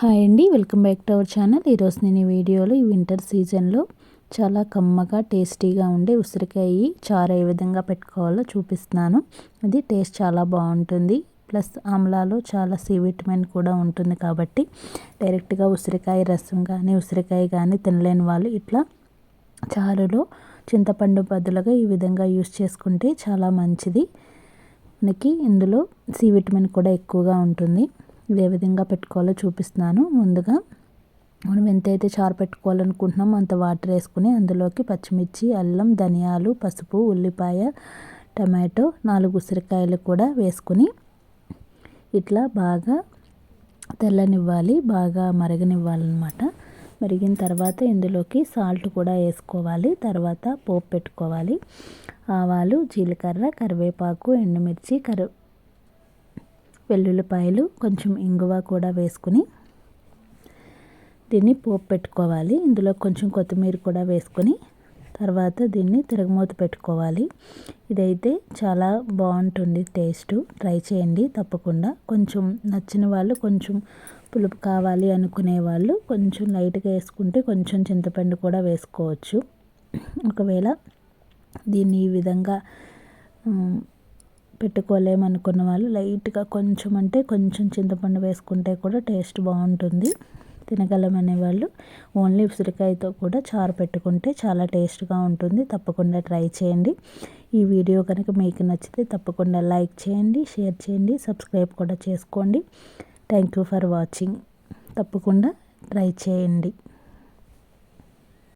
Hi అండి welcome back to our channel. ఈరోజు నేను ఈ వీడియోలో ఈ వింటర్ సీజన్లో చాలా కమ్మగా టేస్టీగా ఉండే ఉసిరికాయ చారు ఏ విధంగా పెట్టుకోవాలో చూపిస్తున్నాను. అది టేస్ట్ చాలా బాగుంటుంది. ప్లస్ ఆమ్లాలో చాలా సి విటమిన్ కూడా ఉంటుంది కాబట్టి డైరెక్ట్గా ఉసిరికాయ రసం కానీ ఉసిరికాయ కానీ తినలేని వాళ్ళు ఇట్లా చారులో చింతపండు బదులుగా ఈ విధంగా యూస్ చేసుకుంటే చాలా మంచిది. మనకి ఇందులో సి విటమిన్ కూడా ఎక్కువగా ఉంటుంది. ఏ విధంగా పెట్టుకోవాలో చూపిస్తున్నాను. ముందుగా మనం ఎంతైతే చారు పెట్టుకోవాలనుకుంటున్నామో అంత వాటర్ వేసుకుని అందులోకి పచ్చిమిర్చి అల్లం ధనియాలు పసుపు ఉల్లిపాయ టమాటో నాలుగు ఉసిరికాయలు కూడా వేసుకుని ఇట్లా బాగా తెల్లనివ్వాలి బాగా మరగనివ్వాలన్నమాట. మరిగిన తర్వాత ఇందులోకి సాల్ట్ కూడా వేసుకోవాలి. తర్వాత పోపు పెట్టుకోవాలి. ఆవాలు జీలకర్ర కరివేపాకు ఎండుమిర్చి కరి వెల్లుల్లిపాయలు కొంచెం ఇంగువ కూడా వేసుకుని దీన్ని పోపు పెట్టుకోవాలి. ఇందులో కొంచెం కొత్తిమీర కూడా వేసుకొని తర్వాత దీన్ని తిరగమూత పెట్టుకోవాలి. ఇదైతే చాలా బాగుంటుంది టేస్ట్. ట్రై చేయండి తప్పకుండా. కొంచెం నచ్చిన వాళ్ళు కొంచెం పులుపు కావాలి అనుకునే వాళ్ళు కొంచెం లైట్గా వేసుకుంటే కొంచెం చింతపండు కూడా వేసుకోవచ్చు. ఒకవేళ దీన్ని ఈ విధంగా పెట్టుకోలేమనుకున్న వాళ్ళు లైట్గా కొంచెం అంటే కొంచెం చింతపండు వేసుకుంటే కూడా టేస్ట్ బాగుంటుంది. తినగలమనే వాళ్ళు ఓన్లీ ఉసిరికాయతో కూడా చారు పెట్టుకుంటే చాలా టేస్ట్గా ఉంటుంది. తప్పకుండా ట్రై చేయండి. ఈ వీడియో కనుక మీకు నచ్చితే తప్పకుండా లైక్ చేయండి షేర్ చేయండి సబ్స్క్రైబ్ కూడా చేసుకోండి. Thank you for watching. తప్పకుండా ట్రై చేయండి.